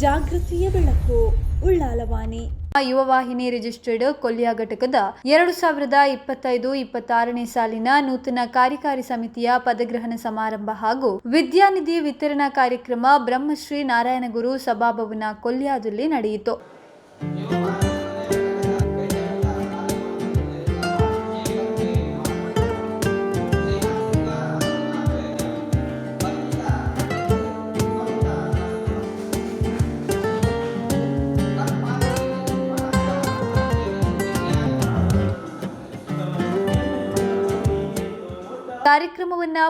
ಜಾಗೃತಿಯ ಬೆಳಕು ಉಳ್ಳಾಲವಾಣಿ ಯುವ ವಾಹಿನಿ ರಿಜಿಸ್ಟರ್ಡ್ ಕೊಲ್ಲಿಯ ಘಟಕದ ಎರಡು ಸಾವಿರದ ಇಪ್ಪತ್ತೈದು ಇಪ್ಪತ್ತಾರನೇ ಸಾಲಿನ ನೂತನ ಕಾರ್ಯಕಾರಿ ಸಮಿತಿಯ ಪದಗ್ರಹಣ ಸಮಾರಂಭ ಹಾಗೂ ವಿದ್ಯಾನಿಧಿ ವಿತರಣಾ ಕಾರ್ಯಕ್ರಮ ಬ್ರಹ್ಮಶ್ರೀ ನಾರಾಯಣಗುರು ಸಭಾಭವನ ಕೊಲ್ಯಾದಲ್ಲಿ ನಡೆಯಿತು.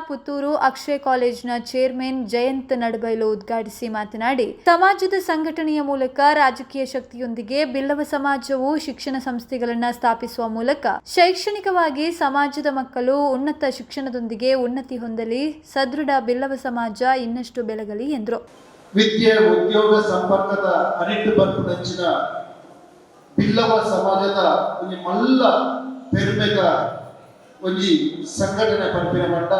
ಪುತ್ತೂರು ಅಕ್ಷಯ ಕಾಲೇಜ್ನ ಚೇರ್ಮನ್ ಜಯಂತ್ ನಡಬೈಲು ಉದ್ಘಾಟಿಸಿ ಮಾತನಾಡಿ, ಸಮಾಜದ ಸಂಘಟನೆಯ ಮೂಲಕ ರಾಜಕೀಯ ಶಕ್ತಿಯೊಂದಿಗೆ ಬಿಲ್ಲವ ಸಮಾಜವು ಶಿಕ್ಷಣ ಸಂಸ್ಥೆಗಳನ್ನ ಸ್ಥಾಪಿಸುವ ಮೂಲಕ ಶೈಕ್ಷಣಿಕವಾಗಿ ಸಮಾಜದ ಮಕ್ಕಳು ಉನ್ನತ ಶಿಕ್ಷಣದೊಂದಿಗೆ ಉನ್ನತಿ ಹೊಂದಲಿ, ಸದೃಢ ಬಿಲ್ಲವ ಸಮಾಜ ಇನ್ನಷ್ಟು ಬೆಳಗಲಿ ಎಂದರು. ವಿದ್ಯೆ, ಉದ್ಯೋಗ ಸಂಪರ್ಕದ ಬಿಲ್ಲವ ಸಮಾಜದ ಒಂಜಿ ಮಲ್ಲ, ಪೆರ್ಮೆಗ ಒಂಜಿ ಸಂಘಟನೆ ಪಂಪಿನ ಮಟ್ಟ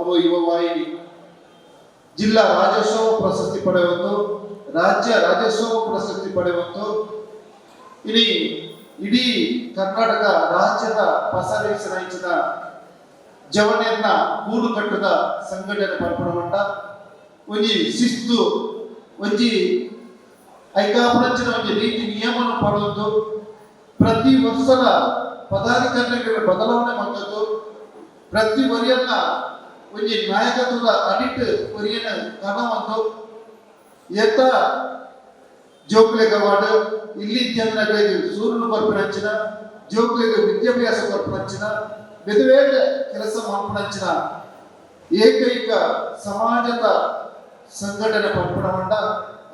ಅವು ಯುವ ವಾಹಿನಿ. ಜಿಲ್ಲಾ ರಾಜ್ಯೋತ್ಸವ ಪ್ರಶಸ್ತಿ ಪಡೆಯುವುದು ರಾಜ್ಯ ರಾಜ್ಯೋತ್ಸವ ಪ್ರಶಸ್ತಿ ಪಡೆಯುವುದು ಇಡೀ ಇಡೀ ಕರ್ನಾಟಕ ರಾಜ್ಯದ ಪಸರಿಸಿನ ಜವನೆಯನ್ನ ಗೂಡು ಕಟ್ಟದ ಸಂಘಟನೆ ಪಂಪಿನ ಮಟ್ಟ. ಒಂಜಿ ಶಿಸ್ತು, ಒಂಜಿ ಐಕಾಪ್ರಚನ ಒಂಜಿ ರೀತಿ ನಿಯಮನ ಪಡೆದು ಪ್ರತಿ ವರ್ಷದ ಪದಾಧಿಕಾರಿಗಳ ಬದಲಾವಣೆ ಮಾಡ್ತದ್ದು ಪ್ರತಿ ವರಿಯನ್ನ ಒಂಜಿ ನಾಯಕತ್ವದ ಅಡಿಟ್ ವರಿಯನ ಕನವಂದು ಎತ್ತ ಜೋಕ್ಲೆಗ ವಾರ್ಡ್ ಇಲ್ಲಿ ಜನಗಳಿಗೆ ಸೂರ್ಯನ ಬರ್ಪನಂಚಿನ ಜೋಕ್ಲೆಗ ವಿದ್ಯಾಭ್ಯಾಸ ಬರ್ಪನಂಚಿನ ಬೇರೆ ಕೆಲಸ ಮಾಡ್ಪನಂಚಿನ ಏಕೈಕ ಸಮಾಜದ ಸಂಘಟನೆ ಪಂಪಣಗೊಂಡ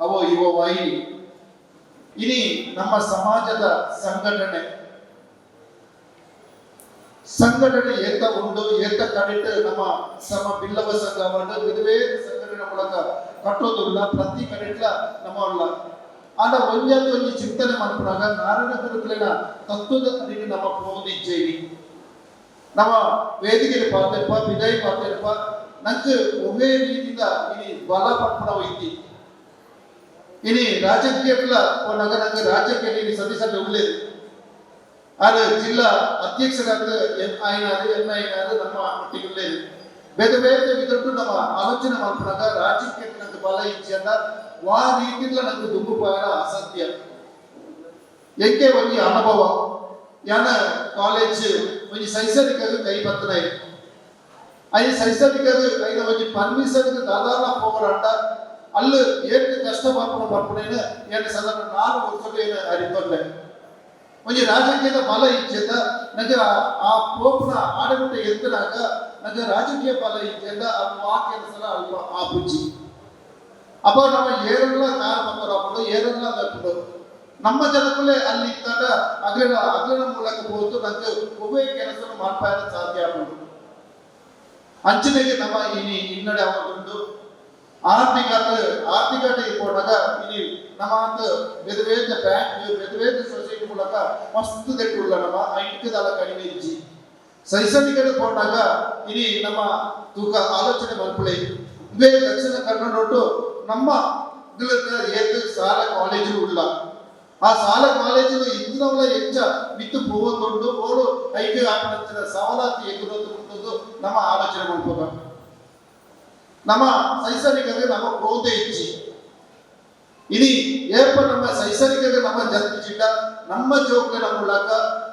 ಅವು ಯುವ ವಾಹಿನಿ ಇನಿ ನಮ್ಮ ಸಮಾಜದ ಸಂಘಟನೆ ಸಂಘಟನೆ ಏತ ಉಂಡು ಏತ ಕಡಿಟ್ ನಮ್ಮ ಸಮ ಬಿಲ್ಲವ ಸಂಘ ಮಾಡಿ ವಿಧವೇ ಸಂಘಟನೆ ಮೂಲಕ ಕಟ್ಟೋದಿಲ್ಲ ಪ್ರತಿ ಕಡಿಟ್ಲ ನಮ್ಮಲ್ಲ ಆದ ಒಂಜಾದ ಒಂಜಿ ಚಿಂತನೆ ಮಾಡ್ಕೊಂಡಾಗ ನಾರಾಯಣ ಗುರುಕುಲಿನ ತತ್ವದ ಅಡಿಗೆ ನಮ್ಮ ಪೋದಿದ್ದೇವೆ ನಮ್ಮ ವೇದಿಕೆಯಲ್ಲಿ ಪಾತೆಪ್ಪ ಬಿದಾಯಿ ಪಾತೆಪ್ಪ ನಂಗೆ ಒಮ್ಮೆ ರೀತಿಯಿಂದ ಇನಿ ಬಲ ಪಡ್ಪಡ ಹೋಯ್ತಿ ಇನಿ ರಾಜಕೀಯಗಳ ನಗ ನಂಗೆ ರಾಜಕೀಯ ಸದಸ್ಯರು ಒಳ್ಳೇದು ಅದು ಜಿಲ್ಲಾ ಅಧ್ಯಕ್ಷರಾದ ಎನ್ ಆಯ್ನಾರು ಎನ್ ಆಯ್ನಾರು ನಮ್ಮ ಒಟ್ಟಿಗೆ ಒಳ್ಳೇದು ಬೇರೆ ಬೇರೆ ವಿಧಟ್ಟು ನಮ್ಮ ಆಲೋಚನೆ ಮಾಡ್ಕೊಂಡಾಗ ರಾಜಕೀಯಕ್ಕೆ ನಂಗೆ ಬಲ ಇಚ್ಛೆ ಅಂತ ವಾ ರೀತಿಯಿಂದ ನಂಗೆ ದುಂಬು ಪಾಯನ ಅಸಾಧ್ಯ ಎಂಕೆ ಒಂದು ಅನುಭವ ಯಾನ ಕಾಲೇಜ್ ಒಂಜಿ ಸೈಸರಿಕಗೆ ಕೈ ಬತ್ತನಾಯಿ ಐ ಸೈಸರಿಕಗೆ ಐನ ಒಂಜಿ ಪರ್ಮಿಷನ್ಗೆ ದಾದಾಲ ಹೋಗಲಾಂಡ ಅಲ್ಲಿ ಏನ್ ಕಷ್ಟ ಬರ್ಪಣ ಬರ್ಪಣೇನು ಏನ್ ಸಾಧಾರಣ ನಾಲ್ಕು ವರ್ಷಗಳು ಏನು ಅರಿತೊಂಡೆ म्हणजे ರಾಜಕೀಯದ ಬಲ ಇಚ್ಛೆದ ನಜ ಆ ಪೋಪುನ ಆಡಳಿತ ಎತ್ತರಾಗ ನಜ ರಾಜಕೀಯ ಬಲ ಇಚ್ಛೆದ ಆ ಕೆಲಸ ಅಲ್ಪ ಆಪುಚ್ಚಿ ಅಪ್ಪ ನಮ್ಮ ಏರೆಲ್ಲ ಕಾಲ ಬಂದರಪ್ಪಡು ಏರೆಲ್ಲ ತಪ್ಪಡು ನಮ್ಮ ಜನಕ್ಕಲ್ಲೇ ಅಲ್ಲಿ ಇದ್ದಾಗ ಅಗ್ರಣ ಅಗ್ರಣ ಮೂಲಕ ಹೋದ್ದು ನನಗೆ ಒಬ್ಬೇ ಕೆಲಸ ಮಾಡ್ತಾ ಇರೋ ಸಾಧ್ಯ ಆಗ್ಬೋದು ಅಂಚನೆಗೆ ನಮ್ಮ ಇಲ್ಲಿ ಹಿನ್ನಡೆ ಆಗೋದು ಆರ್ಥಿಕ ಆರ್ಥಿಕತೆ ಕೊಟ್ಟಾಗ ಇಲ್ಲಿ ನಮ್ಮ ಅಂತ ಬೇರೆ ಬೇರೆ ಬ್ಯಾಂಕ್ ಬೇರೆ ಬೇರೆ ಸೊಸೈಟಿ ಮೂಲಕ ಮಸ್ತ್ ದೆಟ್ಟುಳ್ಳ ನಮ್ಮ ಐಕ್ಯದಲ್ಲ ಕಡಿಮೆ ಇಜ್ಜಿ. ಸೈಸನಿಕರು ಕೊಟ್ಟಾಗ ಇನಿ ನಮ್ಮ ತೂಕ ಆಲೋಚನೆ ಮಲ್ಪಳೆ. ಇವೇ ದಕ್ಷಿಣ ಕನ್ನಡ ನಮ್ಮ ಏತ್ ಸಾಲ ಕಾಲೇಜು ಉಳ್ಳ. ಆ ಸಾಲ ಕಾಲೇಜಿನ ಇಂದಿನವಳ ಹೆಚ್ಚ ಮಿತ್ತು ಹೋಗೋದು ಓಡು ಐಕ್ಯ ಆಪಣಂಚಿನ ಸವಲತ್ತು ಉಂಟದ್ದು ನಮ್ಮ ಆಲೋಚನೆ ಮಾಡ್ಕೋಬೇಕು ನಮ್ಮ ಸೈಸನಿಕಗೆ ನಮ್ಮ ಕ್ರೋಧ ಹೆಚ್ಚಿ ಇನಿ ಏಪ ನಮ್ಮ ಸೈಸನಿಕಗೆ ನಮ್ಮ ಜನ್ಮಿಸಿಟ್ಟ ನಮ್ಮ ಜೋಕ್ಗಳ ಮೂಲಕ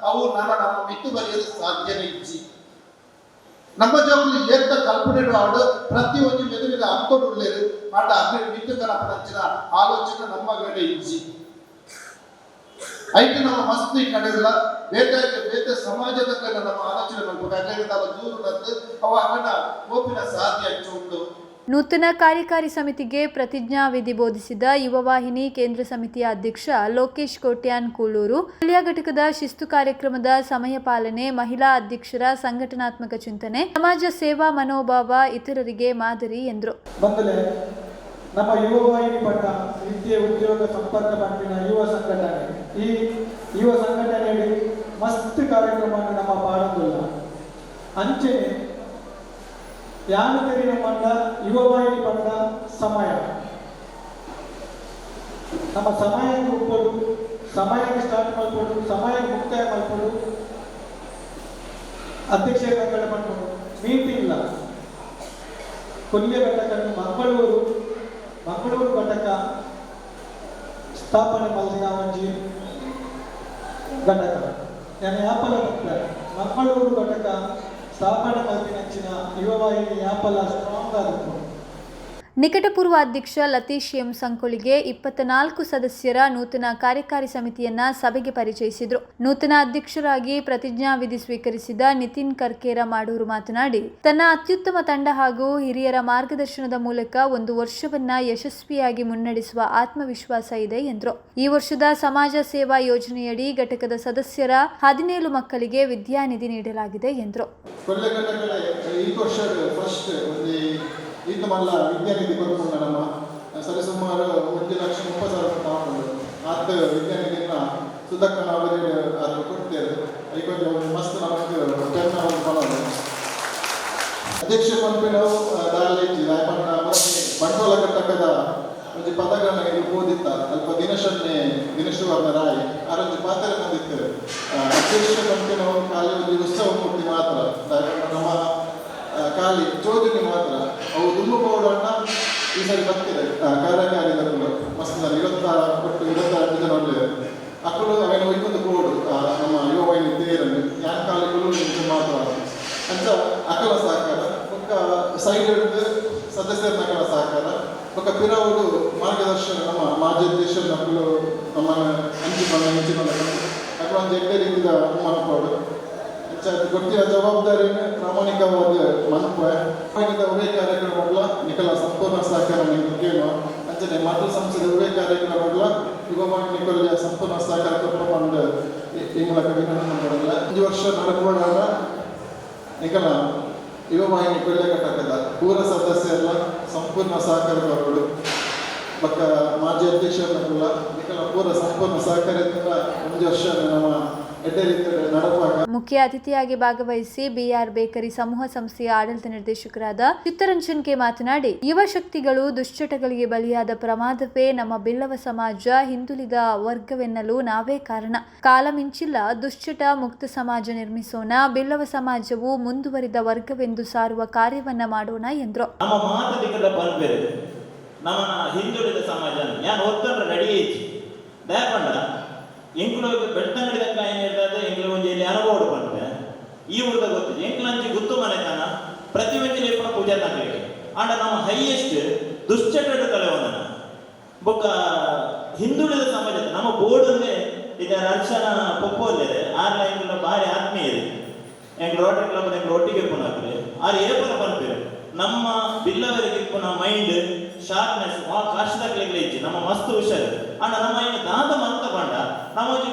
ಅವು ನಮ್ಮ ನಮ್ಮ ಮಿತ್ತು ಬರೆಯಲು ಸಾಧ್ಯನೇ ಇಚ್ಚಿ ನಮ್ಮ ಜೋಕ್ಲಿ ಕಲ್ಪನೆ ಆಡು ಪ್ರತಿ ಒಂದು ಮೆದುವಿನ ಅಂಕೊಂಡು ಉಳ್ಳೇರು ಆಟ ಅಗ್ನಿ ಮಿತ್ತು ಕನಪನಂಚಿನ ಆಲೋಚನೆ ನಮ್ಮ ಗಡೆ ಇಚ್ಛಿ ಐಟಿ ನಮ್ಮ ಮಸ್ತಿ ಕಡೆಲ್ಲ ಬೇಕಾಗಿ ಬೇರೆ ಸಮಾಜದ ಕಡೆ ನಮ್ಮ ಆಲೋಚನೆ ಮಾಡ್ಬೇಕು. ಯಾಕಂದ್ರೆ ನಾವು ದೂರ ಅವ ಅಣ್ಣ ಕೋಪಿನ ಸಾಧ್ಯ ಉಂಟು. ನೂತನ ಕಾರ್ಯಕಾರಿ ಸಮಿತಿಗೆ ಪ್ರತಿಜ್ಞಾ ವಿಧಿ ಬೋಧಿಸಿದ ಯುವ ವಾಹಿನಿ ಕೇಂದ್ರ ಸಮಿತಿಯ ಅಧ್ಯಕ್ಷ ಲೋಕೇಶ್ ಕೋಟ್ಯಾನ್ ಕೂಳೂರು. ಕೊಲ್ಯ ಘಟಕದ ಶಿಸ್ತು ಕಾರ್ಯಕ್ರಮದ ಸಮಯ ಪಾಲನೆ, ಮಹಿಳಾ ಅಧ್ಯಕ್ಷರ ಸಂಘಟನಾತ್ಮಕ ಚಿಂತನೆ, ಸಮಾಜ ಸೇವಾ ಮನೋಭಾವ ಇತರರಿಗೆ ಮಾದರಿ ಎಂದರು. ನಮ್ಮ ಯುವ ವಾಹಿನಿ ಪಟ್ಟ ಉದ್ಯೋಗ ಸಂಪರ್ಕ ಪಟ್ಟಿನ ಯುವ ಸಂಘಟನೆ. ಈ ಯುವ ಸಂಘಟನೆಯಲ್ಲಿ ಮಸ್ತ್ ನಮ್ಮ ಅಂಚೆನೆ ಪಂಡ ಯುವ ವಾಹಿನಿ ಪಂಡ ಸಮಯ. ನಮ್ಮ ಸಮಯ ಒಪ್ಪೋದು, ಸಮಯಕ್ಕೆ ಸ್ಟಾರ್ಟ್ ಮಾಡ್ಬೋದು ಸಮಯಕ್ಕೆ ಮುಕ್ತಾಯ ಮಾಡ್ಬೋದು ಅಧ್ಯಕ್ಷರ ಮಾಡ್ಬೋದು ಮೀಟಿಂಗ್ ಇಲ್ಲ. ಕೊಲ್ಲಿಯ ಘಟಕ ಮಂಗಳೂರು ಮಂಗಳೂರು ಘಟಕ ಸ್ಥಾಪನೆ ಮಾಡಿದ ಒಂಜಿ ಘಟಕ. ನಾನು ಯಾಪಲ ಮಂಗಳೂರು ಘಟಕ ಸ್ಥಾಪನೆ ಮಾಡಿದ ಯುವವಾಹಿನಿ ಯಾಪಲ ಸ್ಟ್ರಾಂಗ್ ಆಗುತ್ತೆ ನಿಕಟಪೂರ್ವ ಅಧ್ಯಕ್ಷ ಲತೀಶ್ ಎಂ ಸಂಕೊಳಿಗೆ ಇಪ್ಪತ್ತ ನಾಲ್ಕು ಸದಸ್ಯರ ನೂತನ ಕಾರ್ಯಕಾರಿ ಸಮಿತಿಯನ್ನ ಸಭೆಗೆ ಪರಿಚಯಿಸಿದರು. ನೂತನ ಅಧ್ಯಕ್ಷರಾಗಿ ಪ್ರತಿಜ್ಞಾವಿಧಿ ಸ್ವೀಕರಿಸಿದ ನಿತಿನ್ ಕರ್ಕೇರ ಮಾಡೂರು ಮಾತನಾಡಿ, ತನ್ನ ಅತ್ಯುತ್ತಮ ತಂಡ ಹಾಗೂ ಹಿರಿಯರ ಮಾರ್ಗದರ್ಶನದ ಮೂಲಕ ಒಂದು ವರ್ಷವನ್ನ ಯಶಸ್ವಿಯಾಗಿ ಮುನ್ನಡೆಸುವ ಆತ್ಮವಿಶ್ವಾಸ ಇದೆ ಎಂದರು. ಈ ವರ್ಷದ ಸಮಾಜ ಸೇವಾ ಯೋಜನೆಯಡಿ ಘಟಕದ ಸದಸ್ಯರ ಹದಿನೇಳು ಮಕ್ಕಳಿಗೆ ವಿದ್ಯಾನಿಧಿ ನೀಡಲಾಗಿದೆ ಎಂದರು. ಕೊಲ್ಲೆಗಟ್ಟಗಳ ಈ ವಿಜ್ಞಾನಿಗೆ ಕೊಡ್ಕೊಂಡು ನಮ್ಮ ಸರಿಸುಮಾರು ಒಂದು ಲಕ್ಷ ಮುಪ್ಪತ್ತು ಸಾವಿರ ತಗೊಂಡು ಆತ ವಿಜ್ಞಾನಿಗೆಲ್ಲ ಸುಧಕ್ಕನ ಅವರಿಗೆ ಅದು ಕೊಡ್ತೇವೆ. ಐಕೊಂದು ಒಂದು ಮಸ್ತ್ ನಮಗೆ ಪೆನ್ನ ಒಂದು ಮಾಡೋದು ಅಧ್ಯಕ್ಷ ದಾಲೇಜಿ ರಾಯಪಣ್ಣ ಬಂಡವಾಳ ಕಟ್ಟಕದ ಒಂದು ಪದಗಳನ್ನ ಇಲ್ಲಿ ಓದಿತ್ತ ಅಲ್ಪ ದಿನಶನ್ನೆ ದಿನಶುವರ್ಣ ರಾಯ್ ಆರೊಂದು ಪಾತ್ರ ಬಂದಿತ್ತು ಅಧ್ಯಕ್ಷ ಪಂಪಿನವು ಕಾಲೇಜಲ್ಲಿ ಉತ್ಸವ ಮೂರ್ತಿ ಮಾತ್ರ. ನಮ್ಮ ಖಾಲಿ ಚೋದನೆ ಮಾತ್ರ ಅವು ದುಂಬು ಪೌಡರ್ನ ಈ ಸರಿ ಬರ್ತಿದೆ ಕಾರ್ಯಕಾರಿದ ಮಸ್ತಿನಲ್ಲಿ ಇವತ್ತಾರು ಕೊಟ್ಟು ಇವತ್ತಾರು ಜನ ಒಳ್ಳೆಯ ಅಕ್ಕಳು ಅವನ ಇನ್ನೊಂದು ಕೋಡು ನಮ್ಮ ಯುವ ಯುವನ ತೇರನ್ನು ಯಾರ ಕಾಲ ನಿಮಿಷ ಮಾತ್ರ ಅಂತ ಅಕಲ ಸಹಕಾರ ಪಕ್ಕ ಸೈಡ್ ಹಿಡಿದು ಸದಸ್ಯರ ನಕಲ ಸಹಕಾರ ಪಕ್ಕ ಪಿರಾವುಡು ಮಾರ್ಗದರ್ಶನ ನಮ್ಮ ಮಾಜಿ ಅಧ್ಯಕ್ಷರು ನಕ್ಕಳು ನಮ್ಮನ್ನು ಹಂಚಿಕೊಂಡ ಹಂಚಿಕೊಂಡ ಅಕ್ಕಳೊಂದು ಎಕ್ಟೇರಿಂದ ಅಮ್ಮ ಅಪ್ಪಡು ಗೊತ್ತಿನ ಜವಾಬ್ದಾರಿಯನ್ನು ಪ್ರಾಮಾಣಿಕವಾದ ಮನಪ ಪ್ರಾಮಾಣಿಕ ಉಭಯ ಕಾರ್ಯಕ್ರಮಗಳ ನಿಖಲ ಸಂಪೂರ್ಣ ಸಹಕಾರ ಕೇಳುವ ಅಂಚನೆ ಮಾತೃ ಸಂಸ್ಥೆಯ ಉಭಯ ಕಾರ್ಯಕ್ರಮಗಳ ಯುವ ನಿಖಲ ಸಂಪೂರ್ಣ ಸಹಕಾರ ಕೊಟ್ಟು ಈ ಮೂಲಕ ವಿನಂತಿ ಈ ವರ್ಷ ನಡಕೊಂಡಾಗ ನಿಖಲ ಯುವ ವಾಹಿನಿ ಕೊಳ್ಳೆ ಘಟಕದ ಪೂರ ಸದಸ್ಯರ ಸಂಪೂರ್ಣ ಸಹಕಾರ ಕೊರಡು ಬಕ್ಕ ಮಾಜಿ ಅಧ್ಯಕ್ಷರನ್ನೆಲ್ಲ ನಿಖಲ ಪೂರ ಸಂಪೂರ್ಣ ಸಹಕಾರದಿಂದ ಒಂದು ವರ್ಷ ನಮ್ಮ ಮುಖ್ಯ ಅತಿಥಿಯಾಗಿ ಭಾಗವಹಿಸಿ ಬಿಆರ್ ಬೇಕರಿ ಸಮೂಹ ಸಂಸ್ಥೆಯ ಆಡಳಿತ ನಿರ್ದೇಶಕರಾದ ಚಿತ್ತರಂಜನ್ ಕೆ ಮಾತನಾಡಿ, ಯುವ ಶಕ್ತಿಗಳು ದುಶ್ಚಟಗಳಿಗೆ ಬಲಿಯಾದ ಪ್ರಮಾದವೇ ನಮ್ಮ ಬಿಲ್ಲವ ಸಮಾಜ ಹಿಂದುಳಿದ ವರ್ಗವೆನ್ನಲು ನಾವೇ ಕಾರಣ. ಕಾಲ ಮಿಂಚಿಲ್ಲ, ದುಶ್ಚಟ ಮುಕ್ತ ಸಮಾಜ ನಿರ್ಮಿಸೋಣ, ಬಿಲ್ಲವ ಸಮಾಜವು ಮುಂದುವರಿದ ವರ್ಗವೆಂದು ಸಾರುವ ಕಾರ್ಯವನ್ನ ಮಾಡೋಣ ಎಂದರು. ನಮ್ಮ ಹಿಂದುಳಿದ ಸಮಾಜ ಯಾನ್ ಬೆಟ್ಟ ಎಂಕ್ಲು ಬೆಳ್ತಂಗಡಿದಂಕ ಏನ್ ಹೇಳ್ತದೆ ಎಂಕ್ಲು ಒಂಜಿ ಇಲ್ಲಿ ಅನುಭವ ಪನ್ಪೆ ಈ ಹುಡುಗ ಗೊತ್ತಿದೆ ಎಂಕ್ಲು ಅಂಚಿ ಗುತ್ತು ಮನೆತನ, ಪ್ರತಿ ಒಂಜಿ ಲೇಪನ ಪೂಜೆ ನಗರಿಗೆ ಆಂಡ ನಮ್ಮ ಹೈಯೆಸ್ಟ್ ದುಶ್ಚಟದ ಒಂದನ ಬೊಕ್ಕ ಹಿಂದುಳಿದ ಸಮಾಜ ನಮ್ಮ ಬೋರ್ಡಲ್ಲೇ ಇದರ ಅರ್ಚನ ಪೊಪ್ಪೋಲ್ಲಿದೆ ಆರ್ಲ ಎಂಕ್ಲ ಭಾರಿ ಆತ್ಮೀಯ ಇದೆ. ಎಂಕ್ ರೋಟರಿ ಕ್ಲಬ್ ಎಂಕ್ ಒಟ್ಟಿಗೆ ಪುನಃ ಆರ್ ಏಪನ ಬಂದ್ರೆ ನಮ್ಮ ಬಿಲ್ಲವರಿಗೆ ಪುನಃ ಮೈಂಡ್ ಶಾರ್ಪ್ನೆಸ್ ಆ ಕಷ್ಟದಾಗ್ಲಿಗ್ಲ ಇಜ್ಜಿ. ನಮ್ಮ ಮಸ್ತ್ ಹುಷಾರು. ಆಂಡ ನಮ್ಮ ಏನು ದಾದ ಮಂತ ನಮ್ಮ ಒಂಜಿ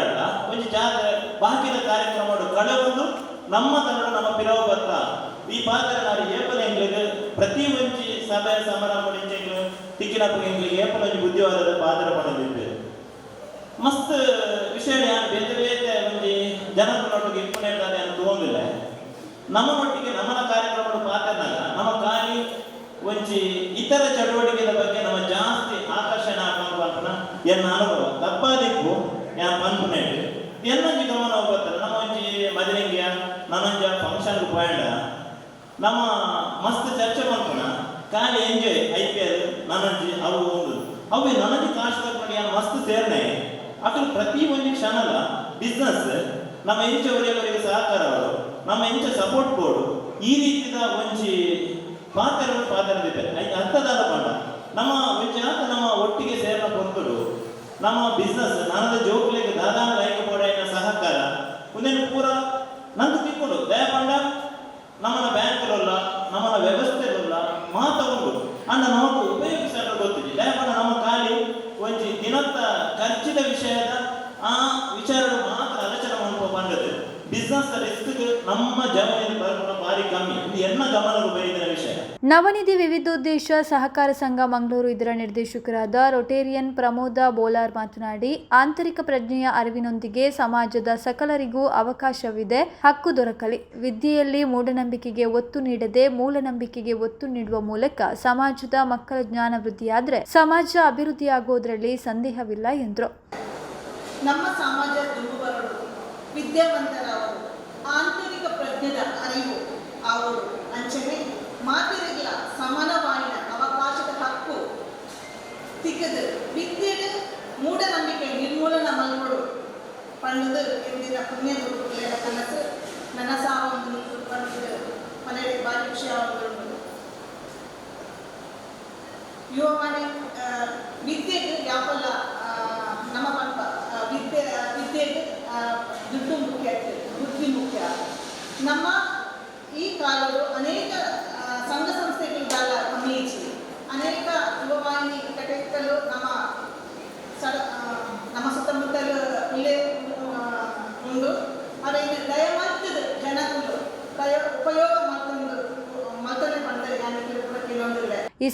ಆಡ್ಲ ಒಂಜಿ ಜಾತ್ರೆ ಬಾಕಿದ ಕಾರ್ಯಕ್ರಮ ಕಡೆ ಒಂದು ನಮ್ಮ ತಂಡ ನಮ್ಮ ಪಿರವ ಬತ್ತ ಈ ಪಾತ್ರ ನಾವು ಏಪಲ ಎಂಗ್ಲಿಗೆ ಪ್ರತಿ ಒಂಜಿ ಸಭೆ ಸಮಾರಂಭ ಎಂಗ್ಲು ತಿಕ್ಕಿನಪ್ಪ ಎಂಗ್ಲಿಗೆ ಏಪಲ ಬುದ್ಧಿವಾದದ ಪಾತ್ರ ಪಡೆದಿದ್ದೇವೆ ಮಸ್ತ್ ವಿಷಯ ಯಾನ್ ಬೇತೆ ಬೇತೆ ಒಂಜಿ ಇಪ್ಪನೇ ಅಂತ ತಗೊಂಡಿಲ್ಲ. ನಮ್ಮ ಮಟ್ಟಿಗೆ ನಮ್ಮನ ಕಾರ್ಯಕ್ರಮಗಳು ಪಾತ್ರನಾಗ ನಮ್ಮ ಖಾಲಿ ಒಂಜಿ ಇತರ ಚಟುವಟಿಕೆಗಳ ಬಗ್ಗೆ ನಮ್ಮ ಜಾಸ್ತಿ ಆಕರ್ಷಣೆ ಆಗುವಂತ ಎನ್ನ ಅನುಭವ. ದಿಕ್ಕು ಯಾನ್ ಮನ್ಪುನೇಡು ಎಲ್ಲೊಂಜಿ ಗಮನ ಹೋಗ್ತಾರೆ ನಮ್ಮ ಒಂಜಿ ಮದಿನೆಂಗಿಯ ನನಂಜ ಫಂಕ್ಷನ್ ಪೋಯಂಡ ನಮ್ಮ ಮಸ್ತ್ ಚರ್ಚೆ ಮನ್ಪುಣ ಖಾಲಿ ಎಂಜಾಯ್ ಐ ಪಿ ಎಲ್ ನನಂಜಿ ಅವು ಒಂದು ಅವು ನನಗೆ ಕಾಶ್ ತಕೊಂಡು ಯಾನ್ ಮಸ್ತ್ ಸೇರ್ನೆ ಅಕಲ್ ಪ್ರತಿ ಒಂದು ಕ್ಷಣದ ಬಿಸ್ನೆಸ್ ನಮ್ಮ ಇಂಚ ಒಲೆಯವರಿಗೆ ಸಹಕಾರ ಅವರು ನಮ್ಮ ಇಂಚ ಸಪೋರ್ಟ್ ಬೋರ್ಡು ಈ ರೀತಿಯ ಒಂಜಿ ಪಾತ್ರ ಪಾತ್ರ ಅರ್ಥದಾದ ಪಂಡ. ನಮ್ಮ ವಿಚಾರ ನಮ್ಮ ಒಟ್ಟಿಗೆ ಸೇರನ ಕೊಂದುಡು ನಮ್ಮ ಬಿಸ್ನೆಸ್ ನನ್ನದ ಜೋಕ್ಲಿಗೆ ದಾದಾ ಲೈಕ್ ಬೋರ್ಡಿನ ಸಹಕಾರ ಉಂದೆನ್ ಪೂರ ನಂದು ತಿಕ್ಕೊಂಡು ದಯಪಂಡ ನಮ್ಮನ ಬ್ಯಾಂಕ್ರಲ್ಲ ನಮ್ಮನ ವ್ಯವಸ್ಥೆರಲ್ಲ ಮಾತ ಉಂಟು ಅಂಡ ನಮಗೂ ಉಪಯೋಗಿಸಲು ಗೊತ್ತಿದೆ ದಯಪಂಡ ನಮ್ಮ ಖಾಲಿ ಒಂಜಿ ದಿನತ್ತ ಖರ್ಚಿದ ವಿಷಯದ ಆ ವಿಚಾರ ಮಾತ್ರ ಆಲೋಚನೆ ಮಾಡ್ಕೊ ಬಂದದ್ದು. ಬಿಸ್ನೆಸ್ ರಿಸ್ಕ್ ನಮ್ಮ ಜಮೀನು ಬರ್ಕೊಂಡು ಭಾರಿ ಕಮ್ಮಿ. ಇದು ಎನ್ನ ವಿಷಯ ನವನಿಧಿ ವಿವಿಧೋದ್ದೇಶ ಸಹಕಾರ ಸಂಘ ಮಂಗಳೂರು ಇದರ ನಿರ್ದೇಶಕರಾದ ರೊಟೇರಿಯನ್ ಪ್ರಮೋದ ಬೋಲಾರ್ ಮಾತನಾಡಿ, ಆಂತರಿಕ ಪ್ರಜ್ಞೆಯ ಅರಿವಿನೊಂದಿಗೆ ಸಮಾಜದ ಸಕಲರಿಗೂ ಅವಕಾಶವಿದೆ. ಹಕ್ಕು ದೊರಕಲಿ. ವಿದ್ಯೆಯಲ್ಲಿ ಮೂಢನಂಬಿಕೆಗೆ ಒತ್ತು ನೀಡದೆ ಮೂಢನಂಬಿಕೆಗೆ ಒತ್ತು ನೀಡುವ ಮೂಲಕ ಸಮಾಜದ ಮಕ್ಕಳ ಜ್ಞಾನ ವೃದ್ಧಿಯಾದರೆ ಸಮಾಜ ಅಭಿವೃದ್ಧಿಯಾಗುವುದರಲ್ಲಿ ಸಂದೇಹವಿಲ್ಲ ಎಂದರು. ನಮ್ಮ ಸಮಾಜ ಆಂತರಿಕ ಪ್ರಜ್ಞೆಯ ಅರಿವು ಅವರು ಅಂಚನೆ ಮಾತಿರಗಿಲ ಮೂಢನಂಬಿಕೆ ನಿರ್ಮೂಲನ ಮಲ್ಗಳು ಪಂಡದು ಎಂದಿನ ಪುಣ್ಯ ಗುರುಗಳ ಕನಸು ನನಸಾವನ್ನು ಪಂಡದು ಮನೆಯಲ್ಲಿ ಭಾರಿ ವಿಷಯವನ್ನು ಯುವಮನೆ ವಿದ್ಯೆಗೆ ಯಾಪಲ್ಲ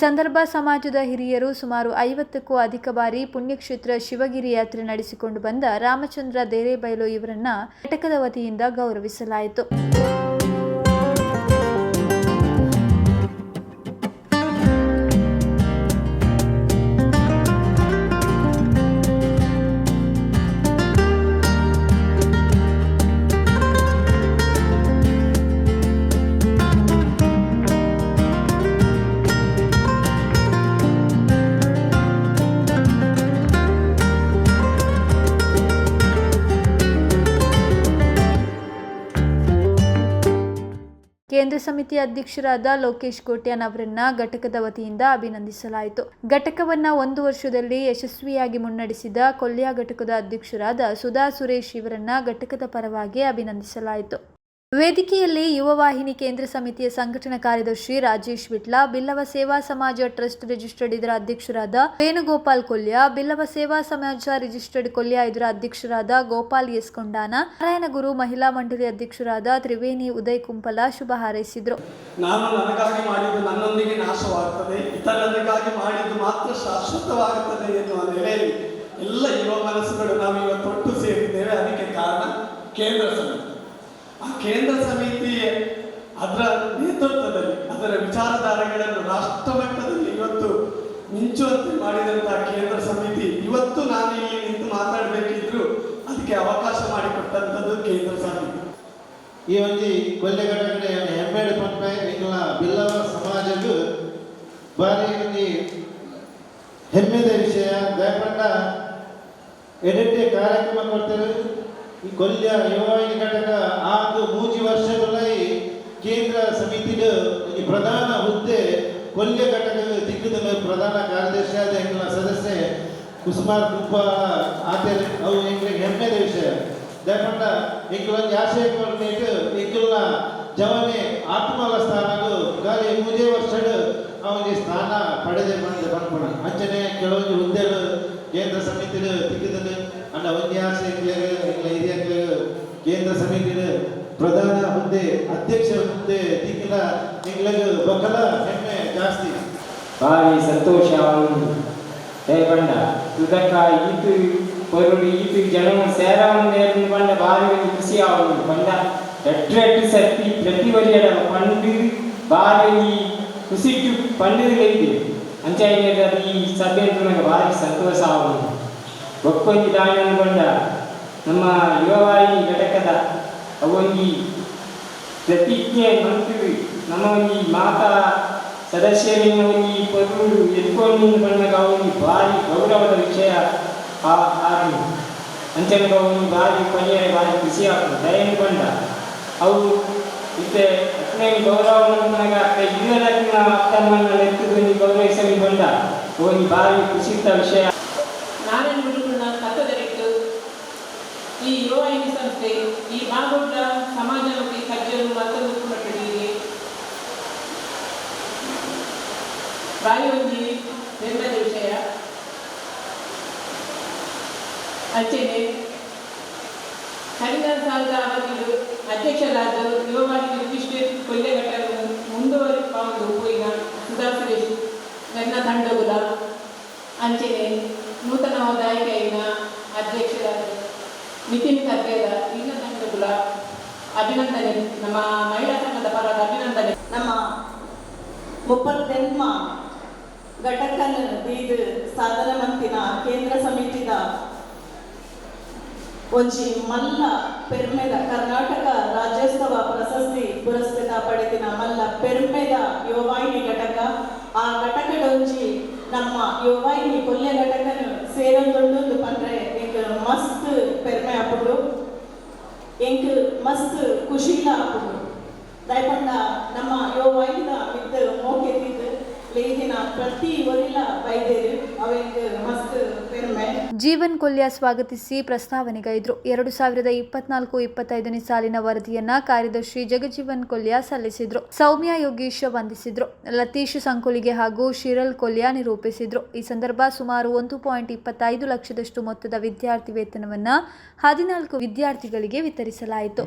ಸಂದರ್ಭ ಸಮಾಜದ ಹಿರಿಯರು ಸುಮಾರು ಐವತ್ತಕ್ಕೂ ಅಧಿಕ ಬಾರಿ ಪುಣ್ಯಕ್ಷೇತ್ರ ಶಿವಗಿರಿ ಯಾತ್ರೆ ನಡೆಸಿಕೊಂಡು ಬಂದ ರಾಮಚಂದ್ರ ದೇರೇಬೈಲು ಇವರನ್ನ ಘಟಕದ ವತಿಯಿಂದ ಗೌರವಿಸಲಾಯಿತು. ಕೇಂದ್ರ ಸಮಿತಿ ಅಧ್ಯಕ್ಷರಾದ ಲೋಕೇಶ್ ಕೋಟ್ಯಾನ್ ಅವರನ್ನ ಘಟಕದ ವತಿಯಿಂದ ಅಭಿನಂದಿಸಲಾಯಿತು. ಘಟಕವನ್ನ ಒಂದು ವರ್ಷದಲ್ಲಿ ಯಶಸ್ವಿಯಾಗಿ ಮುನ್ನಡೆಸಿದ ಕೊಲ್ಯ ಘಟಕದ ಅಧ್ಯಕ್ಷರಾದ ಸುಧಾ ಸುರೇಶ್ ಇವರನ್ನ ಘಟಕದ ಪರವಾಗಿ ಅಭಿನಂದಿಸಲಾಯಿತು. ವೇದಿಕೆಯಲ್ಲಿ ಯುವ ವಾಹಿನಿ ಕೇಂದ್ರ ಸಮಿತಿಯ ಸಂಘಟನಾ ಕಾರ್ಯದರ್ಶಿ ರಾಜೇಶ್ ವಿಟ್ಲ, ಬಿಲ್ಲವ ಸೇವಾ ಸಮಾಜ ಟ್ರಸ್ಟ್ ರಿಜಿಸ್ಟರ್ಡ್ ಇದರ ಅಧ್ಯಕ್ಷರಾದ ವೇಣುಗೋಪಾಲ್ ಕೊಲ್ಯ ಬಿಲ್ಲವ ಸೇವಾ ಸಮಾಜ ರಿಜಿಸ್ಟರ್ಡ್ ಕೊಲ್ಯ ಇದರ ಅಧ್ಯಕ್ಷರಾದ ಗೋಪಾಲ್ ಎಸ್ ಕೊಂಡಾನ, ನಾರಾಯಣಗುರು ಮಹಿಳಾ ಮಂಡಳಿ ಅಧ್ಯಕ್ಷರಾದ ತ್ರಿವೇಣಿ ಉದಯ್ ಕುಂಪಲ ಶುಭ ಹಾರೈಸಿದ್ರು. ಎಲ್ಲ ಯುವ ಮನಸ್ಸುಗಳು ನಾವು ಇವತ್ತು ಒಟ್ಟು ಅದಕ್ಕೆ ಕಾರಣ ಕೇಂದ್ರ ಸಮಿತಿ. ಆ ಕೇಂದ್ರ ಸಮಿತಿ ಅದರ ನೇತೃತ್ವದಲ್ಲಿ, ಅದರ ವಿಚಾರಧಾರೆಗಳನ್ನು ರಾಷ್ಟ್ರ ಮಟ್ಟದಲ್ಲಿ ಇವತ್ತು ಮಿಂಚುವಂತೆ ಮಾಡಿದಂತಹ ಕೇಂದ್ರ ಸಮಿತಿ, ಇವತ್ತು ನಾನು ಇಲ್ಲಿ ನಿಂತು ಮಾತಾಡಬೇಕಿದ್ರು ಅದಕ್ಕೆ ಅವಕಾಶ ಮಾಡಿಕೊಟ್ಟಂಥದ್ದು ಕೇಂದ್ರ ಸಮಿತಿ. ಈ ಒಂದು ಕೊಲ್ಲೆ ಘಟಕಡೆ ಹೆಮ್ಮೆಡು ಪಂಪೆ ಇಂಗ್ಲ ಬಿಲ್ಲವ ಸಮಾಜಕ್ಕೂ ಬಾರಿ ಒಂದು ಹೆಮ್ಮೆದ ವಿಷಯ. ದಯಪಟ್ಟ ಎಡೆಟ್ಟೆ ಕಾರ್ಯಕ್ರಮ ಕೊಡ್ತಾರೆ ಈ ಕೊಲ್ಯ ಯುವಾಯಿ ಘಟಕ ಆದು ಮೂಜಿ ವರ್ಷಗಳೈ ಕೇಂದ್ರ ಸಮಿತಿಡ್ ಈ ಪ್ರಧಾನ ಹುದ್ದೆ ಕೊಲ್ಯ ಘಟಕ ದಿಕ್ಕದ ಪ್ರಧಾನ ಕಾರ್ಯದರ್ಶಿ ಆದ ಎಂಗ್ಲ ಸದಸ್ಯೆ ಕುಸುಮಾರ್ ಕುಪ್ಪ ಆತೇರಿ ಅವು ಎಂಗ್ಲಿಗೆ ಹೆಮ್ಮೆದ ವಿಷಯ. ದಯಪಟ್ಟ ಎಂಕ್ಲೊಂದು ಆಶಯ ಕೊಡ್ನೇಟ್ ಎಂಕ್ಲ ಜವನೆ ಆತ್ಮಲ ಸ್ಥಾನಗಳು ಗಾಲಿ ಮೂಜೆ ವರ್ಷಡ್ ಅವನಿಗೆ ಸ್ಥಾನ ಪಡೆದೆ ಬಂದ ಬಂದ್ಪಣ ಅಂಚನೆ ಕೆಲವೊಂದು ಹುದ್ದೆಗಳು ಕೇಂದ್ರ ಸಮಿತಿಗಳು ತಿಕ್ಕಿದನು ಒಂದೇ ಆಸೆ ಹಿರಿಯ ಕೇಂದ್ರ ಸಮಿತಿಯ ಪ್ರಧಾನ ಹುದ್ದೆ, ಅಧ್ಯಕ್ಷ ಹುದ್ದೆ, ತಿಂಗಳ ಎಂಗ್ಲಗ ಬಕಲ ಹೆಮ್ಮೆ ಜಾಸ್ತಿ. ಬಾರಿ ಸಂತೋಷ ಪಂಡ ತುದಕ ಈತು ಪೊರುಡು ಈತು ಜನವು ಸೇರವನ್ನು ನೇರ್ನು ಪಂಡ ಬಾರಿ ಖುಷಿ ಆವೊಂದು ಪಂಡ ಎಟ್ಟು ಎಟ್ಟು ಸರ್ತಿ ಪ್ರತಿ ವರಿಯಡ ಪಂಡು ಬಾರಿ ಖುಷಿ ಪಂಡಿಗೆ ಅಂಚಾಯಿನ ಈ ಸಭೆ ಭಾರಿ ಸಂತೋಷ ಆವೊಂದು ಒಕ್ಕೊಂದು ದಾನ ಅನ್ಕೊಂಡ ನಮ್ಮ ಯುವವಾಯಿ ಘಟಕದ ಅವಂಗಿ ಪ್ರತಿಜ್ಞೆ ಮಂತ್ರಿ ನಮ್ಮ ಈ ಮಾತಾ ಸದಸ್ಯರಿನ ಈ ಪರು ಎತ್ಕೊಂಡು ಬಂದಾಗ ಅವನಿಗೆ ಭಾರಿ ಗೌರವದ ವಿಷಯ ಆಗಿ ಅಂಚನಗ ಅವನಿಗೆ ಭಾರಿ ಕೊನೆಯ ಭಾರಿ ಖುಷಿ ಆಗ್ತದೆ ದಯನ್ ಬಂದ ಅವು ಅತ್ನೇ ಗೌರವ ನನಗ ಇಲ್ಲದಕ್ಕಿನ ಅತ್ತಮ್ಮನ ಎತ್ತುದು ಗೌರವಿಸಲಿ ಬಂದ ಅವನಿಗೆ ಭಾರಿ ಖುಷಿತ ವಿಷಯ ನಾರಾಯಣ ಗುರುಗಳ ತತ್ವದಲ್ಲಿಟ್ಟು ಈ ಯುವವಾಹಿನಿ ಸಂಸ್ಥೆ ಈ ಬಾಗುಡ್ಡ ಸಮಾಜಮುಖಿ ಕಜ್ಜಲು ಮತ್ತೊಂದು ಪುನಃ ಒಂದು ಹೆಮ್ಮೆದ ವಿಷಯ. ಅಂಚೆನೆ ಕಳೆದ ಸಾಲದ ಅಧ್ಯಕ್ಷರಾದರು. ಅಧ್ಯಕ್ಷರಾದ ನಿರ್ದಿಷ್ಟ ಕೊಲ್ಲೆಘಟ್ಟವನ್ನು ಕೊಲ್ಲೆಘಟ್ಟ ಮುಂದುವರಿ ಪಾವುದು ಈಗ. ನನ್ನ ತಂಡಗುಲ. ಅಂಚನೆ ನೂತನವಾದ ಆಯ್ಕೆಯಿನ ಅಧ್ಯಕ್ಷರಾದ ನಿತಿನ್ ಕರ್ಗೇರ ಇನ್ನ ತಂಡಗುಲ. ಅಭಿನಂದನೆ. ನಮ್ಮ ಮಹಿಳಾ ತಂಡದ ಪರವಾದ ಅಭಿನಂದನೆ. ನಮ್ಮ ಮುಪ್ಪತ್ತೆಂಟ್ಮ ಘಟಕನ ದೀದ್ ಸಾಧನ ಮಂತಿನ ಕೇಂದ್ರ ಸಮಿತಿದ ಒಂಜಿ ಮಲ್ಲ ಪೆರ್ಮೆದ ಕರ್ನಾಟಕ ರಾಜ್ಯೋತ್ಸವ ಪ್ರಶಸ್ತಿ ಪುರಸ್ಕೃತ ಪಡೆದಿನ ಮಲ್ಲ ಪೆರ್ಮೆದ ಯುವವಾಹಿನಿ ಘಟಕ. ಆ ಘಟಕಡೊಂಜಿ ನಮ್ಮ ಯುವವಾಹಿನಿ ಕೊಲ್ಯ ಘಟಕನ ಸೇರೊಂದೊಂದು ಪಂದ್ರೆ ಎಂಕ್ ಮಸ್ತ್ ಪೆರ್ಮೆ ಆಪುಂಡು ಎಂಕ್ ಮಸ್ತ್ ಖುಷಿಲ ಆಪುಂಡು ದಯಪಂಡ ನಮ್ಮ ಯುವವಾಹಿನಿದ ಮಿತ್ ಮೋಕೆದಿದ್ದು ಜೀವನ್ ಕೊಲ್ಯ ಸ್ವಾಗತಿಸಿ ಪ್ರಸ್ತಾವನೆಗೈದ್ರು. ಎರಡು ಸಾವಿರದ ಇಪ್ಪತ್ನಾಲ್ಕು ಇಪ್ಪತ್ತೈದನೇ ಸಾಲಿನ ವರದಿಯನ್ನ ಕಾರ್ಯದರ್ಶಿ ಜಗಜೀವನ್ ಕೊಲ್ಯ ಸಲ್ಲಿಸಿದ್ರು. ಸೌಮ್ಯ ಯೋಗೀಶ್ ವಂದಿಸಿದ್ರು. ಲತೀಶ್ ಸಂಕುಲಿಗೆ ಹಾಗೂ ಶಿರಲ್ ಕೊಲ್ಯ ನಿರೂಪಿಸಿದ್ರು. ಈ ಸಂದರ್ಭ ಸುಮಾರು ಒಂದು ಪಾಯಿಂಟ್ ಇಪ್ಪತ್ತೈದು ಲಕ್ಷದಷ್ಟು ಮೊತ್ತದ ವಿದ್ಯಾರ್ಥಿ ವೇತನವನ್ನ ಹದಿನಾಲ್ಕು ವಿದ್ಯಾರ್ಥಿಗಳಿಗೆ ವಿತರಿಸಲಾಯಿತು.